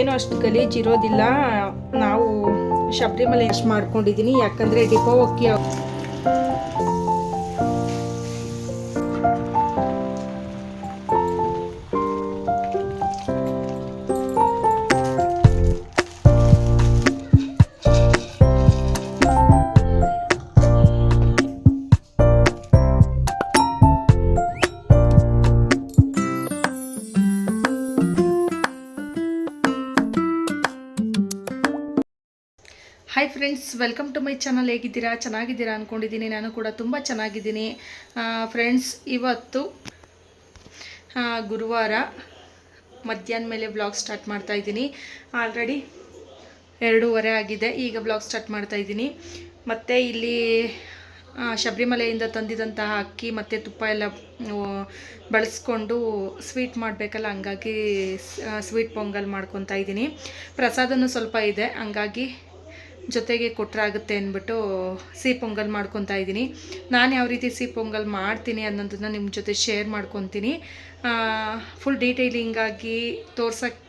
ಏನು ಅಷ್ಟು ಗಲೀಜು ಇರೋದಿಲ್ಲ. ನಾವು ಶಬರಿಮಲೆ ಅಷ್ಟು ಮಾಡ್ಕೊಂಡಿದ್ದೀನಿ ಯಾಕಂದರೆ ಡಿಪೋ ಅಕ್ಕಿ friends welcome to my channel ಹೇಗಿದ್ದೀರಾ? ಚೆನ್ನಾಗಿದ್ದೀರಾ ಅಂದ್ಕೊಂಡಿದ್ದೀನಿ ನಾನು ಕೂಡ ತುಂಬ ಚೆನ್ನಾಗಿದ್ದೀನಿ. ಫ್ರೆಂಡ್ಸ್, ಇವತ್ತು ಗುರುವಾರ ಮಧ್ಯಾಹ್ನ ಮೇಲೆ ಬ್ಲಾಗ್ ಸ್ಟಾರ್ಟ್ ಮಾಡ್ತಾ ಇದ್ದೀನಿ. ಆಲ್ರೆಡಿ ಎರಡೂವರೆ ಆಗಿದೆ. ಈಗ ಬ್ಲಾಗ್ ಸ್ಟಾರ್ಟ್ ಮಾಡ್ತಾ ಇದ್ದೀನಿ. ಮತ್ತು ಇಲ್ಲಿ ಶಬರಿಮಲೆಯಿಂದ ತಂದಿದಂತಹ ಅಕ್ಕಿ, ಮತ್ತು ತುಪ್ಪ ಎಲ್ಲ ಬಳಸ್ಕೊಂಡು ಸ್ವೀಟ್ ಮಾಡಬೇಕಲ್ಲ, ಹಂಗಾಗಿ ಸ್ವೀಟ್ ಪೊಂಗಲ್ ಮಾಡ್ಕೊತಾ ಇದ್ದೀನಿ. ಪ್ರಸಾದನೂ ಸ್ವಲ್ಪ ಇದೆ. ಹಂಗಾಗಿ ಜೊತೆಗೆ ಕೊಟ್ಟರಾಗುತ್ತೆ ಅಂದ್ಬಿಟ್ಟು ಸಿಹಿ ಪೊಂಗಲ್ ಮಾಡ್ಕೊತಾ ಇದ್ದೀನಿ. ನಾನು ಯಾವ ರೀತಿ ಸಿಹಿ ಪೊಂಗಲ್ ಮಾಡ್ತೀನಿ ಅನ್ನೋದನ್ನು ನಿಮ್ಮ ಜೊತೆ ಶೇರ್ ಮಾಡ್ಕೊತೀನಿ. ಫುಲ್ ಡೀಟೇಲಿಂಗಾಗಿ ತೋರ್ಸಕ್ಕೆ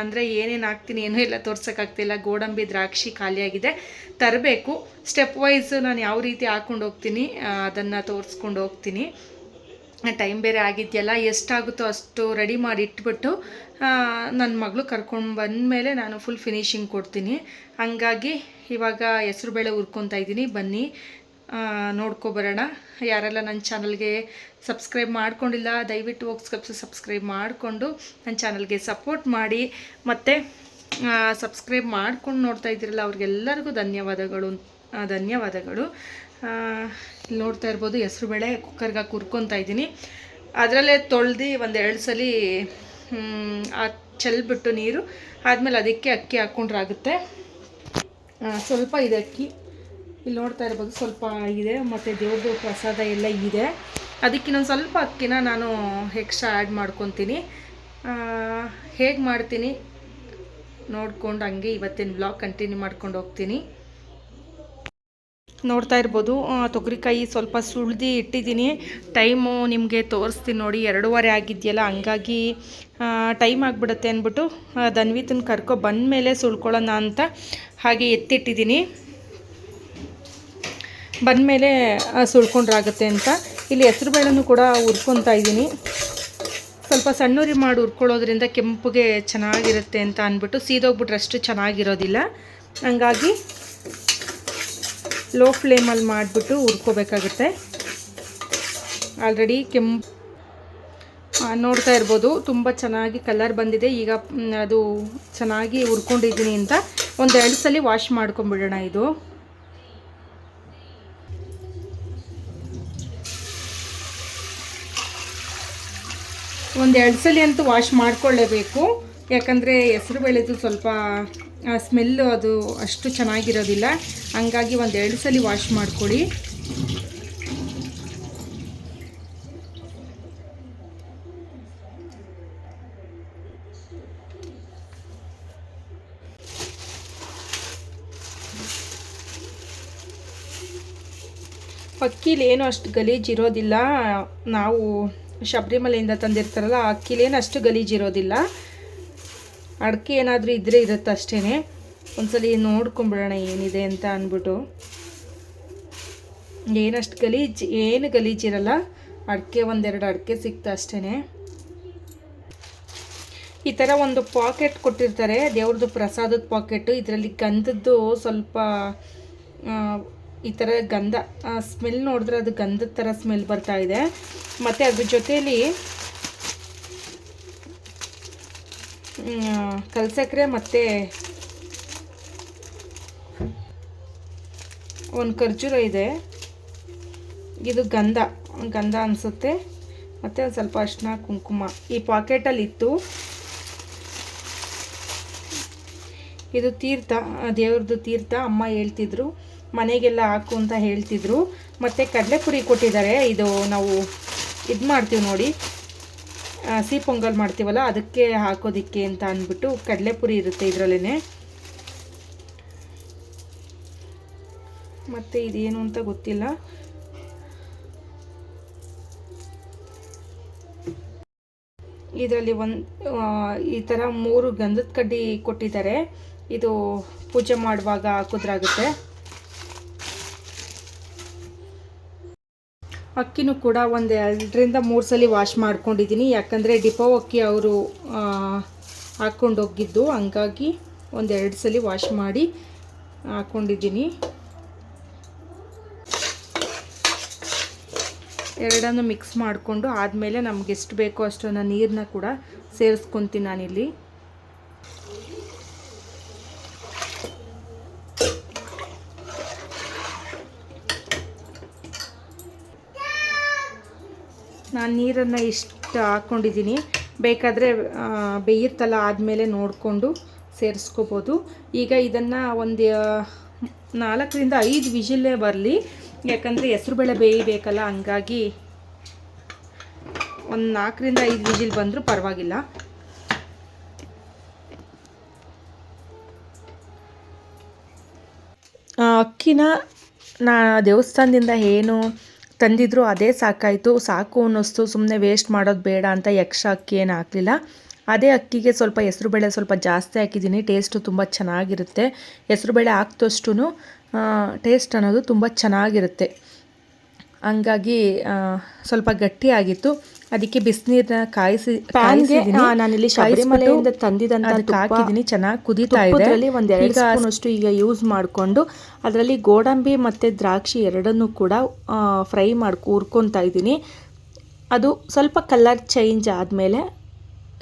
ಅಂದರೆ ಏನೇನು ಹಾಕ್ತೀನಿ ಏನೂ ಎಲ್ಲ ತೋರ್ಸೋಕ್ಕಾಗ್ತಿಲ್ಲ ಗೋಡಂಬಿ, ದ್ರಾಕ್ಷಿ ಖಾಲಿಯಾಗಿದೆ ತರಬೇಕು. ಸ್ಟೆಪ್ ವೈಸ್ ನಾನು ಯಾವ ರೀತಿ ಹಾಕ್ಕೊಂಡು ಹೋಗ್ತೀನಿ ಅದನ್ನು ತೋರಿಸ್ಕೊಂಡು ಹೋಗ್ತೀನಿ. ಟೈಮ್ ಬೇರೆ ಆಗಿದೆಯಲ್ಲ, ಎಷ್ಟಾಗುತ್ತೋ ಅಷ್ಟು ರೆಡಿ ಮಾಡಿ ಇಟ್ಬಿಟ್ಟು ನನ್ನ ಮಗಳು ಕರ್ಕೊಂಡು ಬಂದಮೇಲೆ ನಾನು ಫುಲ್ ಫಿನಿಶಿಂಗ್ ಕೊಡ್ತೀನಿ. ಹಂಗಾಗಿ ಇವಾಗ ಹೆಸ್ರುಬೇಳೆ ಹುರ್ಕೊತಾ ಇದ್ದೀನಿ. ಬನ್ನಿ ನೋಡ್ಕೊಬರೋಣ ಯಾರೆಲ್ಲ ನನ್ನ ಚಾನಲ್ಗೆ ಸಬ್ಸ್ಕ್ರೈಬ್ ಮಾಡ್ಕೊಂಡಿಲ್ಲ, ದಯವಿಟ್ಟು ಹೋಗಿ ಸಬ್ಸ್ಕ್ರೈಬ್ ಮಾಡಿಕೊಂಡು ನನ್ನ ಚಾನಲ್ಗೆ ಸಪೋರ್ಟ್ ಮಾಡಿ. ಮತ್ತು ಸಬ್ಸ್ಕ್ರೈಬ್ ಮಾಡ್ಕೊಂಡು ನೋಡ್ತಾ ಇದ್ದೀರಲ್ಲ, ಅವ್ರಿಗೆಲ್ಲರಿಗೂ ಧನ್ಯವಾದಗಳು ಧನ್ಯವಾದಗಳು. ನೋಡ್ತಾ ಇರ್ಬೋದು ಹೆಸ್ರುಬೇಳೆ ಕುಕ್ಕರ್ಗೆ ಹಾಕಿ ಹುರ್ಕೊತಾ ಇದ್ದೀನಿ. ಅದರಲ್ಲೇ ತೊಳ್ದು ಒಂದು ಎರಡು ಸಲ ಚೆಲ್ಬಿಟ್ಟು ನೀರು, ಆದಮೇಲೆ ಅದಕ್ಕೆ ಅಕ್ಕಿ ಹಾಕ್ಕೊಂಡ್ರೆ ಆಗುತ್ತೆ. ಸ್ವಲ್ಪ ಇದೆ ಅಕ್ಕಿ. ಇಲ್ಲಿ ನೋಡ್ತಾ ಇರ್ಬೋದು ಸ್ವಲ್ಪ ಇದೆ, ಮತ್ತು ದೇವ್ರದ್ದು ಪ್ರಸಾದ ಎಲ್ಲ ಇದೆ. ಅದಕ್ಕೆ ಇನ್ನೊಂದು ಸ್ವಲ್ಪ ಅಕ್ಕಿನ ನಾನು ಎಕ್ಸ್ಟ್ರಾ ಆ್ಯಡ್ ಮಾಡ್ಕೊತೀನಿ. ಹೇಗೆ ಮಾಡ್ತೀನಿ? ನೋಡ್ಕೊಂಡು ಹಂಗೆ ಇವತ್ತಿನ ಬ್ಲಾಗ್ ಕಂಟಿನ್ಯೂ ಮಾಡ್ಕೊಂಡು ಹೋಗ್ತೀನಿ. ನೋಡ್ತಾ ಇರ್ಬೋದು. ತೊಗರಿಕಾಯಿ ಸ್ವಲ್ಪ ಸುಳ್ದು ಇಟ್ಟಿದ್ದೀನಿ. ಟೈಮು ನಿಮಗೆ ತೋರಿಸ್ತೀನಿ ನೋಡಿ, ಎರಡೂವರೆ ಆಗಿದೆಯಲ್ಲ, ಹಂಗಾಗಿ ಟೈಮ್ ಆಗಿಬಿಡುತ್ತೆ ಅಂದ್ಬಿಟ್ಟು ಧನ್ವಿತನ ಕರ್ಕೊ ಬಂದಮೇಲೆ ಸುಳ್ಕೊಳ್ಳೋಣ ಅಂತ ಹಾಗೆ ಎತ್ತಿಟ್ಟಿದ್ದೀನಿ. ಬಂದಮೇಲೆ ಸುಳ್ಕೊಂಡ್ರಾಗುತ್ತೆ ಅಂತ. ಇಲ್ಲಿ ಹೆಸರು ಬೇಳೆನೂ ಕೂಡ ಹುರ್ಕೊತಾ ಇದ್ದೀನಿ. ಸ್ವಲ್ಪ ಸಣ್ಣೂರಿ ಮಾಡಿ ಹುರ್ಕೊಳ್ಳೋದ್ರಿಂದ ಕೆಂಪುಗೆ ಚೆನ್ನಾಗಿರುತ್ತೆ ಅಂತ ಅಂದ್ಬಿಟ್ಟು ಸೀದೋಗ್ಬಿಟ್ರೆ ಅಷ್ಟು ಚೆನ್ನಾಗಿರೋದಿಲ್ಲ. ಹಂಗಾಗಿ ಲೋ ಫ್ಲೇಮಲ್ಲಿ ಮಾಡಿಬಿಟ್ಟು ಹುರ್ಕೋಬೇಕಾಗುತ್ತೆ. ಆಲ್ರೆಡಿ ಕೆಂಪು ನೋಡ್ತಾ ಇರ್ಬೋದು, ತುಂಬ ಚೆನ್ನಾಗಿ ಕಲರ್ ಬಂದಿದೆ. ಈಗ ಅದು ಚೆನ್ನಾಗಿ ಹುರ್ಕೊಂಡಿದ್ದೀನಿ ಅಂತ ಒಂದು ಎರಡು ಸಲ ವಾಶ್ ಮಾಡ್ಕೊಂಬಿಡೋಣ ಇದು. ಒಂದು ಎರಡು ಸಲ ಅಂತೂ ವಾಶ್ ಮಾಡ್ಕೊಳ್ಳೇಬೇಕು. ಯಾಕಂದರೆ ಹೆಸರು ಬೆಳೆದು ಸ್ವಲ್ಪ ಸ್ಮೆಲ್ಲು ಅದು ಅಷ್ಟು ಚೆನ್ನಾಗಿರೋದಿಲ್ಲ. ಹಂಗಾಗಿ ಒಂದು ಎರಡು ಸಲ ವಾಶ್ ಮಾಡ್ಕೊಳ್ಳಿ ಅಕ್ಕಿಲೇನು ಅಷ್ಟು ಗಲೀಜಿರೋದಿಲ್ಲ ನಾವು ಶಬರಿಮಲೆಯಿಂದ ತಂದಿರ್ತಾರಲ್ಲ, ಆ ಅಕ್ಕಿಲೇನು ಅಷ್ಟು ಗಲೀಜು ಇರೋದಿಲ್ಲ. ಅಡಿಕೆ ಏನಾದರೂ ಇದ್ದರೆ ಇರುತ್ತೆ ಅಷ್ಟೇ ಒಂದ್ಸಲಿ ನೋಡ್ಕೊಂಬಿಡೋಣ ಏನಿದೆ ಅಂತ ಅಂದ್ಬಿಟ್ಟು. ಏನಷ್ಟು ಗಲೀಜು, ಏನು ಗಲೀಜಿರಲ್ಲ ಅಡಿಕೆ ಒಂದೆರಡು ಅಡಿಕೆ ಸಿಕ್ತ ಅಷ್ಟೇ ಈ ಥರ ಒಂದು ಪಾಕೆಟ್ ಕೊಟ್ಟಿರ್ತಾರೆ. ದೇವ್ರದ್ದು ಪ್ರಸಾದದ ಪಾಕೆಟು. ಇದರಲ್ಲಿ ಗಂಧದ್ದು ಸ್ವಲ್ಪ ಈ ಥರ ಗಂಧ ಸ್ಮೆಲ್ ನೋಡಿದ್ರೆ ಅದು ಗಂಧದ ಥರ ಸ್ಮೆಲ್ ಬರ್ತಾ ಇದೆ. ಮತ್ತು ಅದ್ರ ಜೊತೇಲಿ ಕಲ್ಸಕ್ರೆ ಮತ್ತು ಒಂದು ಖರ್ಜೂರ ಇದೆ. ಇದು ಗಂಧ ಗಂಧ ಅನಿಸುತ್ತೆ. ಮತ್ತು ಒಂದು ಸ್ವಲ್ಪ ಅರ್ಶಿನ, ಕುಂಕುಮ ಈ ಪಾಕೆಟಲ್ಲಿ ಇತ್ತು. ಇದು ತೀರ್ಥ, ದೇವ್ರದ್ದು ತೀರ್ಥ, ಅಮ್ಮ ಹೇಳ್ತಿದ್ರು. ಮನೆಗೆಲ್ಲ ಹಾಕು ಅಂತ ಹೇಳ್ತಿದ್ರು. ಮತ್ತು ಕಡಲೆಪುರಿ ಕೊಟ್ಟಿದ್ದಾರೆ. ಇದು ನಾವು ಇದು ಮಾಡ್ತೀವಿ ನೋಡಿ. ಸಿಹಿ ಪೊಂಗಲ್ ಮಾಡ್ತೀವಲ್ಲ, ಅದಕ್ಕೆ ಹಾಕೋದಿಕ್ಕೆ ಅಂತ ಅಂದ್ಬಿಟ್ಟು ಕಡಲೆಪುರಿ ಇರುತ್ತೆ ಇದರಲ್ಲೇ ಮತ್ತು ಇದೇನು ಅಂತ ಗೊತ್ತಿಲ್ಲ. ಇದರಲ್ಲಿ ಒಂದು ಈ ಥರ ಮೂರು ಗಂಧದ ಕಡ್ಡಿ ಕೊಟ್ಟಿದ್ದಾರೆ. ಇದು ಪೂಜೆ ಮಾಡುವಾಗ ಹಾಕಿದ್ರಾಗುತ್ತೆ. ಅಕ್ಕಿನೂ ಕೂಡ ಒಂದು ಎರಡರಿಂದ ಮೂರು ಸಲ ವಾಶ್ ಮಾಡ್ಕೊಂಡಿದ್ದೀನಿ. ಯಾಕಂದರೆ ಡಿಪೋ ಅಕ್ಕಿ ಅವರು ಹಾಕ್ಕೊಂಡೋಗಿದ್ದು ಹಂಗಾಗಿ ಒಂದೆರಡು ಸಲ ವಾಶ್ ಮಾಡಿ ಹಾಕ್ಕೊಂಡಿದ್ದೀನಿ ಎರಡನ್ನು ಮಿಕ್ಸ್ ಮಾಡಿಕೊಂಡು ಆದಮೇಲೆ ನಮಗೆ ಎಷ್ಟು ಬೇಕೋ ಅಷ್ಟನ್ನು ನೀರನ್ನ ಕೂಡ ಸೇರಿಸ್ಕೊತೀನಿ ನಾನಿಲ್ಲಿ. ನಾನು ನೀರನ್ನು ಇಷ್ಟು ಹಾಕ್ಕೊಂಡಿದ್ದೀನಿ. ಬೇಕಾದರೆ ಬೇಯುತ್ತಲ್ಲ ಆದಮೇಲೆ ನೋಡಿಕೊಂಡು ಸೇರಿಸ್ಕೋಬೋದು. ಈಗ ಇದನ್ನು ಒಂದು ನಾಲ್ಕರಿಂದ ಐದು ವಿಜಿಲ್ಲೇ ಬರಲಿ. ಯಾಕಂದರೆ ಹೆಸ್ರುಬೇಳೆ ಬೇಯಬೇಕಲ್ಲ, ಹಂಗಾಗಿ ಒಂದು ನಾಲ್ಕರಿಂದ ಐದು ವಿಜಿಲ್ ಬಂದರೂ ಪರವಾಗಿಲ್ಲ. ಅಕ್ಕಿನ ನಾ ದೇವಸ್ಥಾನದಿಂದ ಏನು ತಂದಿದ್ರು ಅದೇ ಸಾಕಾಯಿತು. ಸಾಕು ಅನ್ನಿಸ್ತು ಸುಮ್ಮನೆ ವೇಸ್ಟ್ ಮಾಡೋದು ಬೇಡ ಅಂತ ಯಕ್ಷ ಅಕ್ಕಿ ಏನು ಹಾಕಲಿಲ್ಲ. ಅದೇ ಅಕ್ಕಿಗೆ ಸ್ವಲ್ಪ ಹೆಸರುಬೇಳೆ ಸ್ವಲ್ಪ ಜಾಸ್ತಿ ಹಾಕಿದ್ದೀನಿ. ಟೇಸ್ಟು ತುಂಬ ಚೆನ್ನಾಗಿರುತ್ತೆ. ಹೆಸರುಬೇಳೆ ಹಾಕ್ದಷ್ಟು ಟೇಸ್ಟ್ ಅನ್ನೋದು ತುಂಬ ಚೆನ್ನಾಗಿರುತ್ತೆ. ಹಂಗಾಗಿ ಸ್ವಲ್ಪ ಗಟ್ಟಿಯಾಗಿತ್ತು ಅದಕ್ಕೆ ಬಿಸಿನೀರನ್ನ ಕಾಯಿಸಿ ನಾನಿಲ್ಲಿ ಶಬರಿಮಲೆಯಿಂದ ತಂದಿದಂತ ಅದಕ್ಕೆ ಹಾಕಿದ್ದೀನಿ. ಚೆನ್ನಾಗಿ ಕುದೀತಾ ಇದೆ. ಒಂದ್ ಎರಡು ಸ್ಪೂನ್ ಅಷ್ಟು ಈಗ ಯೂಸ್ ಮಾಡಿಕೊಂಡು ಅದರಲ್ಲಿ ಗೋಡಂಬಿ ಮತ್ತೆ ದ್ರಾಕ್ಷಿ ಎರಡನ್ನೂ ಕೂಡ ಫ್ರೈ ಮಾಡಿ ಹುರ್ಕೊತಾ ಇದ್ದೀನಿ. ಅದು ಸ್ವಲ್ಪ ಕಲರ್ ಚೇಂಜ್ ಆದಮೇಲೆ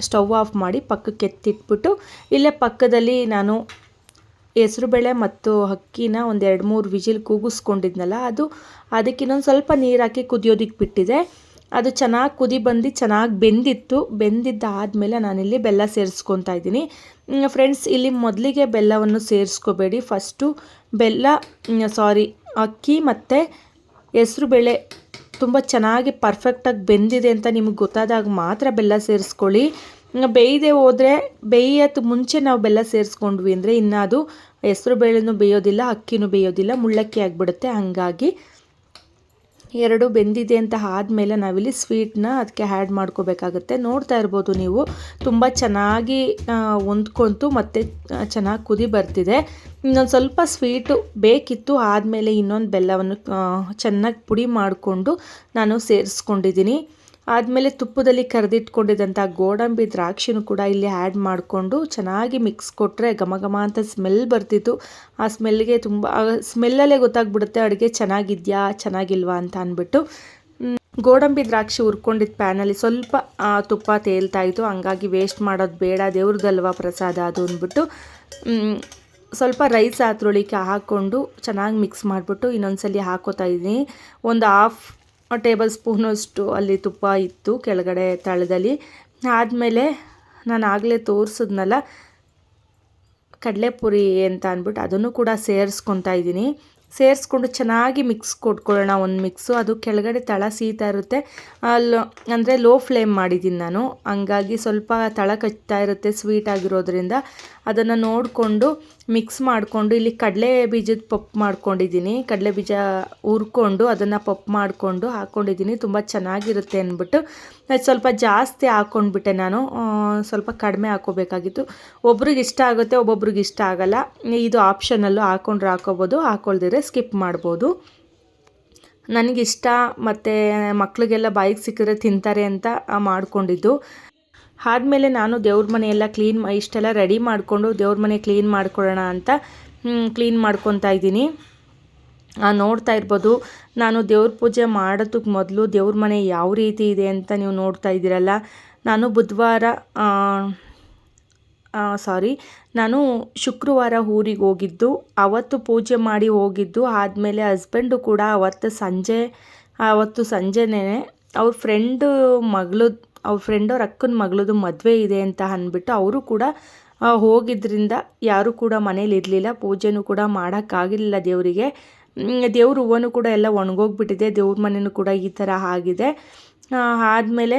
ಸ್ಟವ್ ಆಫ್ ಮಾಡಿ ಪಕ್ಕಕ್ಕೆ ಎತ್ತಿಟ್ಬಿಟ್ಟು ಇಲ್ಲೇ ಪಕ್ಕದಲ್ಲಿ ನಾನು ಹೆಸರುಬೇಳೆ ಮತ್ತು ಅಕ್ಕಿನ ಒಂದು ಎರಡು ಮೂರು ವಿಜಿಲ್ ಕೂಗಿಸ್ಕೊಂಡಿದ್ನಲ್ಲ ಅದು ಅದಕ್ಕೆ ಇನ್ನೊಂದು ಸ್ವಲ್ಪ ನೀರು ಹಾಕಿ ಕುದಿಯೋದಕ್ಕೆ ಬಿಟ್ಟಿದೆ. ಅದು ಚೆನ್ನಾಗಿ ಕುದಿ ಬಂದು ಚೆನ್ನಾಗಿ ಬೆಂದಿತ್ತು. ಬೆಂದಿದ್ದಾದಮೇಲೆ ನಾನಿಲ್ಲಿ ಬೆಲ್ಲ ಸೇರಿಸ್ಕೊತಾ ಇದ್ದೀನಿ. ಫ್ರೆಂಡ್ಸ್ ಇಲ್ಲಿ ಮೊದಲಿಗೆ ಬೆಲ್ಲವನ್ನು ಸೇರಿಸ್ಕೋಬೇಡಿ. ಫಸ್ಟು ಬೆಲ್ಲ ಸಾರಿ ಅಕ್ಕಿ ಮತ್ತು ಹೆಸ್ರುಬೇಳೆ ತುಂಬ ಚೆನ್ನಾಗಿ ಪರ್ಫೆಕ್ಟಾಗಿ ಬೆಂದಿದೆ ಅಂತ ನಿಮಗೆ ಗೊತ್ತಾದಾಗ ಮಾತ್ರ ಬೆಲ್ಲ ಸೇರಿಸ್ಕೊಳ್ಳಿ. ಬೇಯದೆ ಹೋದರೆ ಬೇಯೋದು ಮುಂಚೆ ನಾವು ಬೆಲ್ಲ ಸೇರಿಸ್ಕೊಂಡ್ವಿ ಅಂದರೆ ಇನ್ನು ಅದು ಹೆಸರು ಬೇಳೆನೂ ಬೇಯೋದಿಲ್ಲ, ಅಕ್ಕಿನೂ ಬೇಯೋದಿಲ್ಲ, ಮುಳ್ಳಕ್ಕಿ ಆಗಿಬಿಡುತ್ತೆ. ಹಾಗಾಗಿ ಎರಡು ಬೆಂದಿದೆ ಅಂತ ಆದಮೇಲೆ ನಾವಿಲ್ಲಿ ಸ್ವೀಟ್ನ ಅದಕ್ಕೆ ಆ್ಯಡ್ ಮಾಡ್ಕೋಬೇಕಾಗುತ್ತೆ. ನೋಡ್ತಾ ಇರ್ಬೋದು ನೀವು. ತುಂಬ ಚೆನ್ನಾಗಿ ಹೊಂದ್ಕೊಂತು ಮತ್ತು ಚೆನ್ನಾಗಿ ಕುದಿ ಬರ್ತಿದೆ. ಇನ್ನೊಂದು ಸ್ವಲ್ಪ ಸ್ವೀಟು ಬೇಕಿತ್ತು ಆದಮೇಲೆ ಇನ್ನೊಂದು ಬೆಲ್ಲವನ್ನು ಚೆನ್ನಾಗಿ ಪುಡಿ ಮಾಡಿಕೊಂಡು ನಾನು ಸೇರಿಸ್ಕೊಂಡಿದ್ದೀನಿ. ಆದಮೇಲೆ ತುಪ್ಪದಲ್ಲಿ ಕರೆದಿಟ್ಕೊಂಡಿದ್ದಂಥ ಗೋಡಂಬಿ ದ್ರಾಕ್ಷಿನೂ ಕೂಡ ಇಲ್ಲಿ ಆ್ಯಡ್ ಮಾಡಿಕೊಂಡು ಚೆನ್ನಾಗಿ ಮಿಕ್ಸ್ ಕೊಟ್ಟರೆ ಘಮ ಅಂತ ಸ್ಮೆಲ್ ಬರ್ತಿತ್ತು. ಆ ಸ್ಮೆಲ್ಗೆ ತುಂಬ ಸ್ಮೆಲ್ಲಲ್ಲೇ ಗೊತ್ತಾಗ್ಬಿಡುತ್ತೆ ಅಡುಗೆ ಚೆನ್ನಾಗಿದೆಯಾ, ಚೆನ್ನಾಗಿಲ್ವಾ ಅಂತ ಅಂದ್ಬಿಟ್ಟು. ಗೋಡಂಬಿ ದ್ರಾಕ್ಷಿ ಹುರ್ಕೊಂಡಿದ್ದ ಪ್ಯಾನಲ್ಲಿ ಸ್ವಲ್ಪ ತುಪ್ಪ ತೇಲ್ತಾ ಇತ್ತು. ಹಂಗಾಗಿ ವೇಸ್ಟ್ ಮಾಡೋದು ಬೇಡ, ದೇವ್ರದಲ್ವಾ ಪ್ರಸಾದ ಅದು ಅಂದ್ಬಿಟ್ಟು. ಸ್ವಲ್ಪ ರೈಸ್ ಆತ್ರೊಳಿಕೆ ಹಾಕ್ಕೊಂಡು ಚೆನ್ನಾಗಿ ಮಿಕ್ಸ್ ಮಾಡಿಬಿಟ್ಟು ಇನ್ನೊಂದ್ಸಲಿ ಹಾಕೋತಾ ಇದ್ದೀನಿ. ಒಂದು ಹಾಫ್ ಟೇಬಲ್ ಸ್ಪೂನಷ್ಟು ಅಲ್ಲಿ ತುಪ್ಪ ಇತ್ತು ಕೆಳಗಡೆ ತಳದಲ್ಲಿ. ಆದಮೇಲೆ ನಾನು ಆಗಲೇ ತೋರಿಸಿದ್ನಲ್ಲ, ಕಡಲೆಪುರಿ ಅಂತ ಅಂದ್ಬಿಟ್ಟು ಅದನ್ನು ಕೂಡ ಸೇರಿಸ್ಕೊತಾ ಇದ್ದೀನಿ. ಸೇರಿಸ್ಕೊಂಡು ಚೆನ್ನಾಗಿ ಮಿಕ್ಸ್ ಕೊಟ್ಕೊಳ್ಳೋಣ ಒಂದು ಮಿಕ್ಸು ಅದು ಕೆಳಗಡೆ ತಳ ಸೀತಾ ಇರುತ್ತೆ. ಅಲ್ಲಿ ಅಂದರೆ ಲೋ ಫ್ಲೇಮ್ ಮಾಡಿದ್ದೀನಿ ನಾನು. ಹಂಗಾಗಿ ಸ್ವಲ್ಪ ತಳ ಕಚ್ತಾ ಇರುತ್ತೆ ಸ್ವೀಟ್ ಆಗಿರೋದ್ರಿಂದ. ಅದನ್ನು ನೋಡಿಕೊಂಡು ಮಿಕ್ಸ್ ಮಾಡಿಕೊಂಡು, ಇಲ್ಲಿ ಕಡಲೆ ಬೀಜದ ಪಪ್ಪು ಮಾಡ್ಕೊಂಡಿದ್ದೀನಿ ಕಡಲೆ ಬೀಜ ಹುರ್ಕೊಂಡು ಅದನ್ನು ಪಪ್ಪು ಮಾಡಿಕೊಂಡು ಹಾಕ್ಕೊಂಡಿದ್ದೀನಿ ತುಂಬ ಚೆನ್ನಾಗಿರುತ್ತೆ ಅಂದ್ಬಿಟ್ಟು. ಸ್ವಲ್ಪ ಜಾಸ್ತಿ ಹಾಕ್ಕೊಂಡ್ಬಿಟ್ಟೆ ನಾನು. ಸ್ವಲ್ಪ ಕಡಿಮೆ ಹಾಕೋಬೇಕಾಗಿತ್ತು. ಒಬ್ರಿಗೆ ಇಷ್ಟ ಆಗುತ್ತೆ, ಒಬ್ಬೊಬ್ರಿಗೆ ಇಷ್ಟ ಆಗಲ್ಲ. ಇದು ಆಪ್ಷನಲ್ಲೂ ಹಾಕ್ಕೊಂಡ್ರೆ ಹಾಕೋಬೋದು, ಹಾಕೊಳ್ದಿದ್ರೆ ಸ್ಕಿಪ್ ಮಾಡ್ಬೋದು. ನನಗಿಷ್ಟ ಮತ್ತು ಮಕ್ಕಳಿಗೆಲ್ಲ ಬಾಯಿಗೆ ಸಿಕ್ಕಿದ್ರೆ ತಿಂತಾರೆ ಅಂತ ಮಾಡಿಕೊಂಡಿದ್ದು. ಆದಮೇಲೆ ನಾನು ದೇವ್ರ ಮನೆಯೆಲ್ಲ ಕ್ಲೀನ್ ಇಷ್ಟೆಲ್ಲ ರೆಡಿ ಮಾಡಿಕೊಂಡು ದೇವ್ರ ಮನೆ ಕ್ಲೀನ್ ಮಾಡ್ಕೊಳ್ಳೋಣ ಅಂತ ಕ್ಲೀನ್ ಮಾಡ್ಕೊತಾ ಇದ್ದೀನಿ. ನೋಡ್ತಾ ಇರ್ಬೋದು, ನಾನು ದೇವ್ರ ಪೂಜೆ ಮಾಡೋದಕ್ಕೆ ಮೊದಲು ದೇವ್ರ ಮನೆ ಯಾವ ರೀತಿ ಇದೆ ಅಂತ ನೀವು ನೋಡ್ತಾ ಇದ್ದೀರಲ್ಲ. ನಾನು ಬುಧವಾರ ಸಾರಿ ನಾನು ಶುಕ್ರವಾರ ಊರಿಗೆ ಹೋಗಿದ್ದು, ಅವತ್ತು ಪೂಜೆ ಮಾಡಿ ಹೋಗಿದ್ದು, ಆದಮೇಲೆ ಹಸ್ಬೆಂಡು ಕೂಡ ಅವತ್ತು ಸಂಜೆ, ಅವತ್ತು ಸಂಜೆನೇ ಅವ್ರ ಫ್ರೆಂಡು ಮಗಳು, ಅವ್ರ ಫ್ರೆಂಡ್ ಅವ್ರ ಅಕ್ಕನ ಮಗಳದು ಮದುವೆ ಇದೆ ಅಂತ ಅಂದ್ಬಿಟ್ಟು ಅವರು ಕೂಡ ಹೋಗಿದ್ದರಿಂದ ಯಾರೂ ಕೂಡ ಮನೇಲಿ ಇರಲಿಲ್ಲ. ಪೂಜೆನೂ ಕೂಡ ಮಾಡೋಕ್ಕಾಗಿರಲಿಲ್ಲ ದೇವರಿಗೆ. ದೇವ್ರ ಹೂವನು ಕೂಡ ಎಲ್ಲ ಒಣಗೋಗ್ಬಿಟ್ಟಿದೆ. ದೇವ್ರ ಮನೆಯೂ ಕೂಡ ಈ ಥರ ಆಗಿದೆ. ಆದಮೇಲೆ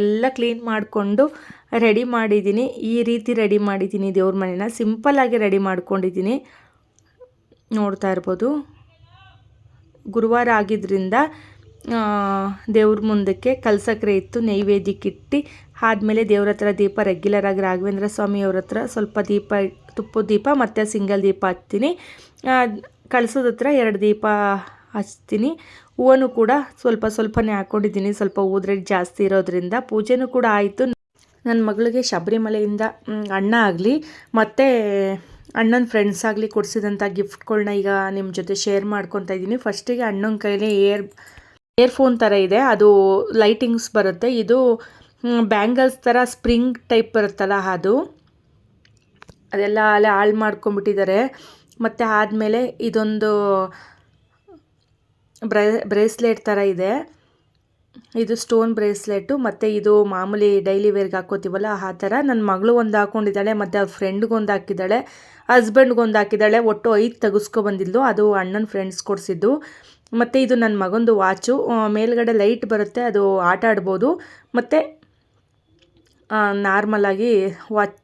ಎಲ್ಲ ಕ್ಲೀನ್ ಮಾಡಿಕೊಂಡು ರೆಡಿ ಮಾಡಿದ್ದೀನಿ. ಈ ರೀತಿ ರೆಡಿ ಮಾಡಿದ್ದೀನಿ ದೇವ್ರ ಮನೇನ. ಸಿಂಪಲ್ಲಾಗಿ ರೆಡಿ ಮಾಡ್ಕೊಂಡಿದ್ದೀನಿ. ನೋಡ್ತಾ ಇರ್ಬೋದು. ಗುರುವಾರ ಆಗಿದ್ದರಿಂದ ದೇವ್ರ ಮುಂದಕ್ಕೆ ಕಲ್ಸಕ್ರೆ ಇತ್ತು. ನೈವೇದ್ಯಕ್ಕಿಟ್ಟು ಆದಮೇಲೆ ದೇವ್ರ ಹತ್ರ ದೀಪ ರೆಗ್ಯುಲರ್ ಆಗಿ ರಾಘವೇಂದ್ರ ಸ್ವಾಮಿಯವ್ರ ಹತ್ರ ಸ್ವಲ್ಪ ದೀಪ ತುಪ್ಪದ ದೀಪ ಮತ್ತು ಸಿಂಗಲ್ ದೀಪ ಹಚ್ತೀನಿ. ಕಳ್ಸೋದ ಹತ್ರ ಎರಡು ದೀಪ ಹಚ್ತೀನಿ. ಹೂವನ್ನು ಕೂಡ ಸ್ವಲ್ಪ ಸ್ವಲ್ಪನೇ ಹಾಕ್ಕೊಂಡಿದ್ದೀನಿ ಸ್ವಲ್ಪ ಊದ್ರೆ ಜಾಸ್ತಿ ಇರೋದ್ರಿಂದ ಪೂಜೆನೂ ಕೂಡ ಆಯಿತು. ನನ್ನ ಮಗಳಿಗೆ ಶಬರಿಮಲೆಯಿಂದ ಅಣ್ಣ ಆಗಲಿ, ಮತ್ತು ಅಣ್ಣನ ಫ್ರೆಂಡ್ಸ್ ಆಗಲಿ ಕೊಡಿಸಿದಂಥ ಗಿಫ್ಟ್ಗಳನ್ನ ಈಗ ನಿಮ್ಮ ಜೊತೆ ಶೇರ್ ಮಾಡ್ಕೊತಾ ಇದ್ದೀನಿ ಫಸ್ಟಿಗೆ ಅಣ್ಣನ ಕೈಲಿ ಏರ್ ಇಯರ್ಫೋನ್ ಥರ ಇದೆ. ಅದು ಲೈಟಿಂಗ್ಸ್ ಬರುತ್ತೆ. ಇದು ಬ್ಯಾಂಗಲ್ಸ್ ಥರ ಸ್ಪ್ರಿಂಗ್ ಟೈಪ್ ಬರುತ್ತಲ್ಲ ಅದು. ಅದೆಲ್ಲ ಅಲ್ಲೇ ಹಾಳು ಮಾಡ್ಕೊಂಬಿಟ್ಟಿದ್ದಾರೆ ಮತ್ತು ಆದಮೇಲೆ ಇದೊಂದು ಬ್ರೇ ಬ್ರೇಸ್ಲೆಟ್ ಥರ ಇದೆ. ಇದು ಸ್ಟೋನ್ ಬ್ರೇಸ್ಲೆಟು, ಮತ್ತು ಇದು ಮಾಮೂಲಿ ಡೈಲಿ ವೇರ್ಗೆ ಹಾಕೋತೀವಲ್ಲ, ಆ ಥರ. ನನ್ನ ಮಗಳು ಒಂದು ಹಾಕ್ಕೊಂಡಿದ್ದಾಳೆ ಮತ್ತು ಅವ್ರ ಫ್ರೆಂಡ್ಗೊಂದು ಹಾಕಿದ್ದಾಳೆ ಹಸ್ಬೆಂಡ್ಗೊಂದು ಹಾಕಿದ್ದಾಳೆ, ಒಟ್ಟು ಐದು ತೆಗೆಸ್ಕೊ ಬಂದಿದ್ದು ಅದು ಅಣ್ಣನ ಫ್ರೆಂಡ್ಸ್ ಕೊಡಿಸಿದ್ದು. ಮತ್ತು ಇದು ನನ್ನ ಮಗಂದು ವಾಚು. ಮೇಲ್ಗಡೆ ಲೈಟ್ ಬರುತ್ತೆ, ಅದು ಆಟ ಆಡ್ಬೋದು. ಮತ್ತು ನಾರ್ಮಲಾಗಿ ವಾಚ್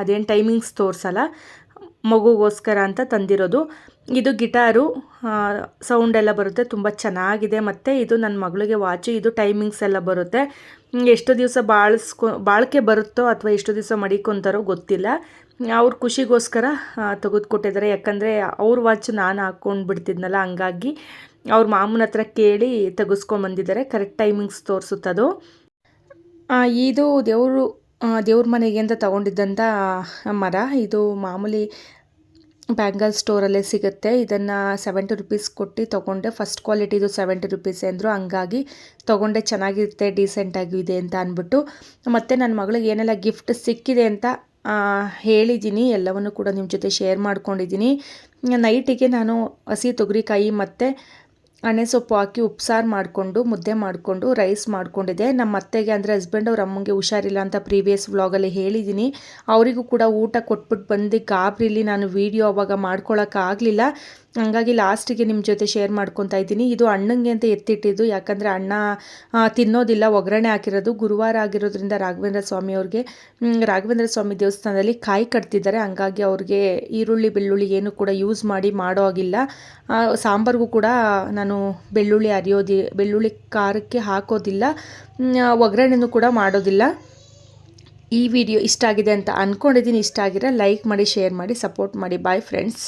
ಅದೇನು ಟೈಮಿಂಗ್ಸ್ ತೋರಿಸಲ್ಲ, ಮಗುಗೋಸ್ಕರ ಅಂತ ತಂದಿರೋದು. ಇದು ಗಿಟಾರು ಸೌಂಡ್ ಎಲ್ಲ ಬರುತ್ತೆ, ತುಂಬ ಚೆನ್ನಾಗಿದೆ. ಮತ್ತು ಇದು ನನ್ನ ಮಗಳಿಗೆ ವಾಚು ಇದು ಟೈಮಿಂಗ್ಸ್ ಎಲ್ಲ ಬರುತ್ತೆ. ಎಷ್ಟು ದಿವಸ ಬಾಳಿಸ್ಕೊ, ಬಾಳಿಕೆ ಬರುತ್ತೋ ಅಥವಾ ಎಷ್ಟು ದಿವಸ ಮಡಿಕೊಂತಾರೋ ಗೊತ್ತಿಲ್ಲ. ಅವ್ರ ಖುಷಿಗೋಸ್ಕರ ತೆಗೆದುಕೊಟ್ಟಿದ್ದಾರೆ. ಯಾಕಂದರೆ ಅವ್ರ ವಾಚು ನಾನು ಹಾಕ್ಕೊಂಡು ಬಿಡ್ತಿದ್ನಲ್ಲ ಹಂಗಾಗಿ ಅವ್ರ ಮಾಮೂನ ಹತ್ರ ಕೇಳಿ ತೆಗೆಸ್ಕೊಂಬಂದಿದ್ದಾರೆ ಕರೆಕ್ಟ್ ಟೈಮಿಂಗ್ಸ್ ತೋರಿಸುತ್ತದು. ಇದು ದೇವರು ದೇವ್ರ ಮನೆಗೆ ಅಂತ ತಗೊಂಡಿದ್ದಂಥ ಮರ. ಇದು ಮಾಮೂಲಿ ಬ್ಯಾಂಗಲ್ ಸ್ಟೋರಲ್ಲೇ ಸಿಗುತ್ತೆ. ಇದನ್ನು ಸೆವೆಂಟಿ ರುಪೀಸ್ ಕೊಟ್ಟು ತೊಗೊಂಡೆ ಫಸ್ಟ್ ಕ್ವಾಲಿಟಿದು ಸೆವೆಂಟಿ ರುಪೀಸ್ ಅಂದರು ಹಂಗಾಗಿ ತೊಗೊಂಡೆ ಚೆನ್ನಾಗಿರುತ್ತೆ ಡೀಸೆಂಟಾಗಿ ಇದೆ ಅಂತ ಅಂದ್ಬಿಟ್ಟು. ಮತ್ತು ನನ್ನ ಮಗಳಿಗೆ ಏನೆಲ್ಲ ಗಿಫ್ಟ್ ಸಿಕ್ಕಿದೆ ಅಂತ ಹೇಳಿದ್ದೀನಿ ಎಲ್ಲವನ್ನು ಕೂಡ ನಿಮ್ಮ ಜೊತೆ ಶೇರ್ ಮಾಡ್ಕೊಂಡಿದ್ದೀನಿ ನೈಟಿಗೆ ನಾನು ಹಸಿ ತೊಗರಿಕಾಯಿ ಮತ್ತು ಎಣ್ಣೆ ಸೊಪ್ಪು ಹಾಕಿ ಉಪ್ಸಾರು ಮಾಡಿಕೊಂಡು, ಮುದ್ದೆ ಮಾಡಿಕೊಂಡು, ರೈಸ್ ಮಾಡಿಕೊಂಡಿದ್ದೆ. ನಮ್ಮ ಅತ್ತೆಗೆ ಅಂದರೆ ಹಸ್ಬೆಂಡ್ ಅವ್ರ ಅಮ್ಮಂಗೆ ಹುಷಾರಿಲ್ಲ ಅಂತ ಪ್ರೀವಿಯಸ್ ವ್ಲಾಗಲ್ಲಿ ಹೇಳಿದ್ದೀನಿ. ಅವರಿಗೂ ಕೂಡ ಊಟ ಕೊಟ್ಬಿಟ್ಟು ಬಂದು ಗಾಬರಿಲಿ ನಾನು ವೀಡಿಯೋ ಅವಾಗ ಮಾಡ್ಕೊಳಕ್ಕಾಗಲಿಲ್ಲ. ಹಂಗಾಗಿ ಲಾಸ್ಟಿಗೆ ನಿಮ್ಮ ಜೊತೆ ಶೇರ್ ಮಾಡ್ಕೊತಾ ಇದ್ದೀನಿ. ಇದು ಅಣ್ಣಂಗೆ ಅಂತ ಎತ್ತಿಟ್ಟಿದ್ದು. ಯಾಕಂದರೆ ಅಣ್ಣ ತಿನ್ನೋದಿಲ್ಲ, ಒಗ್ಗರಣೆ ಹಾಕಿರೋದು. ಗುರುವಾರ ಆಗಿರೋದ್ರಿಂದ ರಾಘವೇಂದ್ರ ಸ್ವಾಮಿ ಅವ್ರಿಗೆ ರಾಘವೇಂದ್ರ ಸ್ವಾಮಿ ದೇವಸ್ಥಾನದಲ್ಲಿ ಕಾಯಿ ಕಟ್ತಿದ್ದಾರೆ. ಹಂಗಾಗಿ ಅವ್ರಿಗೆ ಈರುಳ್ಳಿ, ಬೆಳ್ಳುಳ್ಳಿ ಏನು ಕೂಡ ಯೂಸ್ ಮಾಡಿ ಮಾಡೋ ಆಗಿಲ್ಲ ಸಾಂಬಾರಿಗೂ ಕೂಡ ನಾನು ಬೆಳ್ಳುಳ್ಳಿ ಅರಿಯೋದಿ ಬೆಳ್ಳುಳ್ಳಿ ಖಾರಕ್ಕೆ ಹಾಕೋದಿಲ್ಲ. ಒಗ್ಗರಣೆನೂ ಕೂಡ ಮಾಡೋದಿಲ್ಲ. ಈ ವಿಡಿಯೋ ಇಷ್ಟ ಆಗಿದೆ ಅಂತ ಅಂದ್ಕೊಂಡಿದ್ದೀನಿ ಇಷ್ಟ ಆಗಿರೋ ಲೈಕ್ ಮಾಡಿ ಶೇರ್ ಮಾಡಿ ಸಪೋರ್ಟ್ ಮಾಡಿ. Bye friends